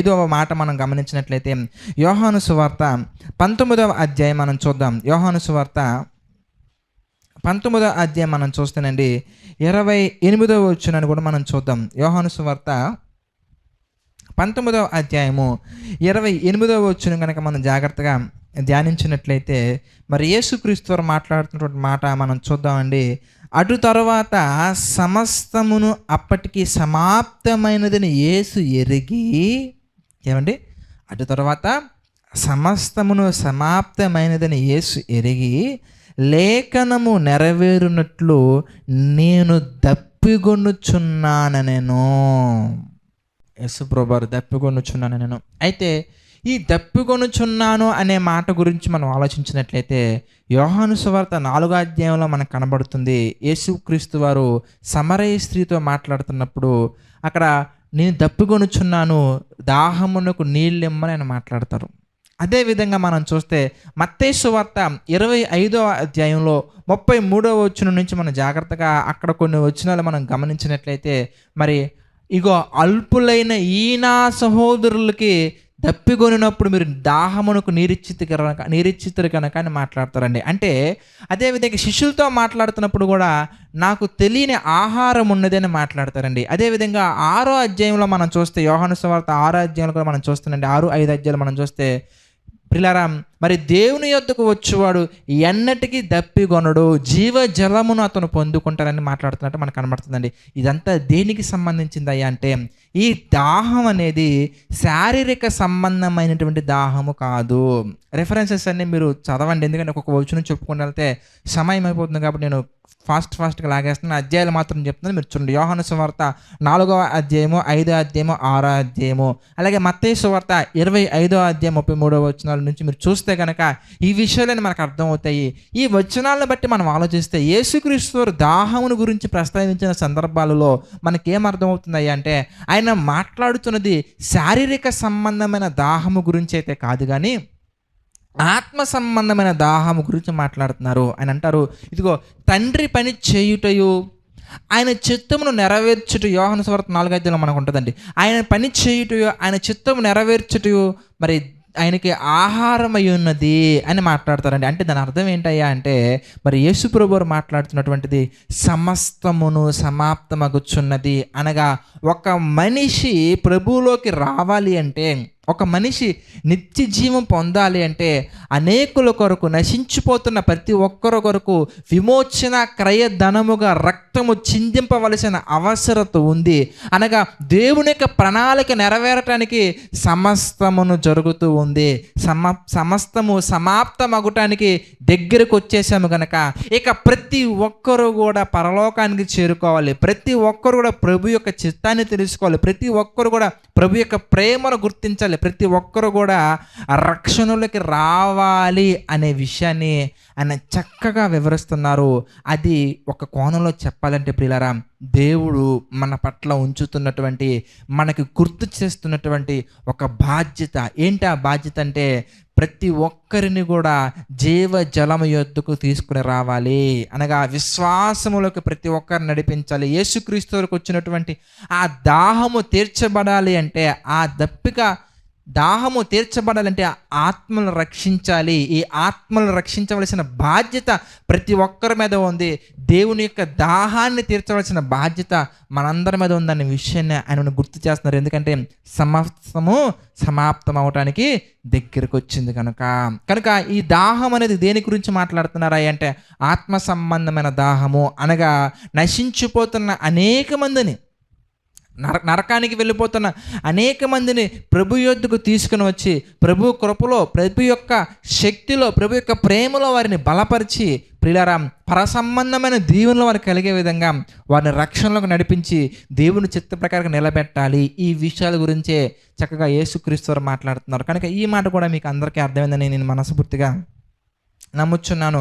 ఐదవ మాట మనం గమనించినట్లయితే యోహాను సువార్త పంతొమ్మిదవ అధ్యాయం మనం చూద్దాం. యోహాను సువార్త పంతొమ్మిదవ అధ్యాయం మనం చూస్తేనండి ఇరవై ఎనిమిదవ వచ్చునని కూడా మనం చూద్దాం. యోహాను సువార్త పంతొమ్మిదవ అధ్యాయము ఇరవై ఎనిమిదవ వచ్చిన కనుక మనం జాగ్రత్తగా ధ్యానించినట్లయితే మరి యేసుక్రీస్తు వారు మాట్లాడుతున్నటువంటి మాట మనం చూద్దామండి. అటు తర్వాత సమస్తమును అప్పటికి సమాప్తమైనదని యేసు ఎరిగి ఏమండి? అటు తర్వాత సమస్తమును సమాప్తమైనదని యేసు ఎరిగి లేఖనము నెరవేరునట్లు నేను దప్పిగొనుచున్నాను నేను యశుప్రభారు దప్పికొనుచున్నాను నేను అయితే ఈ దప్పికొనుచున్నాను అనే మాట గురించి మనం ఆలోచించినట్లయితే యోహాను సువార్త నాలుగో అధ్యాయంలో మనకు కనబడుతుంది. యేసుక్రీస్తు వారు సమరయ స్త్రీతో మాట్లాడుతున్నప్పుడు అక్కడ నేను దప్పికొనుచున్నాను దాహమునకు నీళ్ళిమ్మని ఆయన మాట్లాడతారు. అదేవిధంగా మనం చూస్తే మత్తేసు వార్త ఇరవై ఐదవ అధ్యాయంలో ముప్పై మూడవ వచ్చిన నుంచి మనం జాగ్రత్తగా అక్కడ కొన్ని వచనాలు మనం గమనించినట్లయితే మరి ఇగో అల్పులైన ఈనా సహోదరులకి దప్పికొనినప్పుడు మీరు దాహమునకు నీరిచ్చిత కనుక నీరిచ్చితురు కనుక అని మాట్లాడతారండి. అంటే అదేవిధంగా శిష్యులతో మాట్లాడుతున్నప్పుడు కూడా నాకు తెలియని ఆహారం ఉన్నది అని మాట్లాడతారండి. అదేవిధంగా ఆరో అధ్యాయంలో మనం చూస్తే యోహాను సువార్త ఆరో అధ్యాయంలో కూడా మనం చూస్తానండి. ఆరు ఐదు అధ్యాయులు మనం చూస్తే ప్రిలారాం మరి దేవుని యొద్దకు వచ్చేవాడు ఎన్నటికీ దప్పిగొనడు జీవ జలమును అతను పొందుకుంటారని మాట్లాడుతున్నట్టు మనకు కనబడుతుందండి. ఇదంతా దేనికి సంబంధించిందయ్యా అంటే ఈ దాహం అనేది శారీరక సంబంధమైనటువంటి దాహము కాదు. రెఫరెన్సెస్ అన్ని మీరు చదవండి ఎందుకంటే ఒక్కొక్క వచ్చిన చెప్పుకుని వెళ్తే సమయం అయిపోతుంది కాబట్టి నేను ఫాస్ట్ ఫాస్ట్గా లాగేస్తున్నాను అధ్యాయాలు మాత్రం చెప్తున్నాను మీరు చూడండి. యోహాను సువార్త నాలుగవ అధ్యాయము ఐదో అధ్యాయము ఆరో అధ్యాయము. అలాగే మత్తయ్య సువార్త ఇరవై ఐదో అధ్యాయం ముప్పై మూడవ వచనాల నుంచి మీరు చూస్తే కనుక ఈ విషయాలని మనకు అర్థమవుతాయి. ఈ వచనాలను బట్టి మనం ఆలోచిస్తే యేసుక్రీస్తు దాహమును గురించి ప్రస్తావించిన సందర్భాలలో మనకేం అర్థమవుతుంది అంటే ఆయన మాట్లాడుతున్నది శారీరక సంబంధమైన దాహము గురించి అయితే కాదు కానీ ఆత్మ సంబంధమైన దాహము గురించి మాట్లాడుతున్నారు. ఆయన అంటారు ఇదిగో తండ్రి పని చేయుటయు ఆయన చిత్తమును నెరవేర్చుట యోహన స్వార్థ నాలుగు మనకు ఉంటుందండి ఆయన పని చేయుటయు ఆయన చిత్తము నెరవేర్చుటయు మరి ఆయనకి ఆహారమై ఉన్నది అని మాట్లాడతారండి. అంటే దాని అర్థం ఏంటయ్యా అంటే మరి యేసు ప్రభువారు మాట్లాడుతున్నటువంటిది సమస్తమును సమాప్తమగుచున్నది అనగా ఒక మనిషి ప్రభువులోకి రావాలి అంటే ఒక మనిషి నిత్య జీవం పొందాలి అంటే అనేకుల కొరకు నశించిపోతున్న ప్రతి ఒక్కరి కొరకు విమోచన క్రయధనముగా రక్తము చిందింపవలసిన అవసరత ఉంది. అనగా దేవుని యొక్క ప్రణాళిక నెరవేరటానికి సమస్తమును జరుగుతూ ఉంది. సమ సమస్తము సమాప్తమగటానికి దగ్గరకు వచ్చేసాము కనుక ఇక ప్రతి ఒక్కరు కూడా పరలోకానికి చేరుకోవాలి. ప్రతి ఒక్కరు కూడా ప్రభు యొక్క చిత్తాన్ని తెలుసుకోవాలి. ప్రతి ఒక్కరు కూడా ప్రభు యొక్క ప్రేమను గుర్తించాలి. ప్రతి ఒక్కరు కూడా రక్షణలోకి రావాలి అనే విషయాన్ని ఆయన చక్కగా వివరిస్తున్నారు. అది ఒక కోణంలో చెప్పాలంటే ప్రియులారా దేవుడు మన పట్ల ఉంచుతున్నటువంటి మనకి గుర్తు చేస్తున్నటువంటి ఒక బాధ్యత. ఏంటి ఆ బాధ్యత అంటే ప్రతి ఒక్కరిని కూడా జీవ జలము యొద్దుకు తీసుకుని రావాలి. అనగా విశ్వాసములకు ప్రతి ఒక్కరిని నడిపించాలి. యేసుక్రీస్తువులకు వచ్చినటువంటి ఆ దాహము తీర్చబడాలి అంటే ఆ దప్పిక దాహము తీర్చబడాలంటే ఆత్మలను రక్షించాలి. ఈ ఆత్మలను రక్షించవలసిన బాధ్యత ప్రతి ఒక్కరి మీద ఉంది. దేవుని యొక్క దాహాన్ని తీర్చవలసిన బాధ్యత మనందరి మీద ఉందనే విషయాన్ని ఆయన గుర్తు చేస్తున్నారు. ఎందుకంటే సమస్తము సమాప్తం అవటానికి దగ్గరకు వచ్చింది కనుక. కనుక ఈ దాహం అనేది దేని గురించి మాట్లాడుతున్నారా అంటే ఆత్మ సంబంధమైన దాహము అనగా నశించిపోతున్న అనేక మందిని నర నరకానికి వెళ్ళిపోతున్న అనేక మందిని ప్రభు యొద్దకు తీసుకుని వచ్చి ప్రభు కృపలో ప్రభు యొక్క శక్తిలో ప్రభు యొక్క ప్రేమలో వారిని బలపరిచి ప్రిలారా పరసంబంధమైన దీవెనలు వారికి కలిగే విధంగా వారిని రక్షణలోకి నడిపించి దేవుని చిత్త ప్రకారం నిలబెట్టాలి. ఈ విషయాల గురించే చక్కగా యేసుక్రీస్తు వారు మాట్లాడుతున్నారు. కనుక ఈ మాట కూడా మీకు అందరికీ అర్థమైందని నేను మనస్ఫూర్తిగా నమ్ముచున్నాను.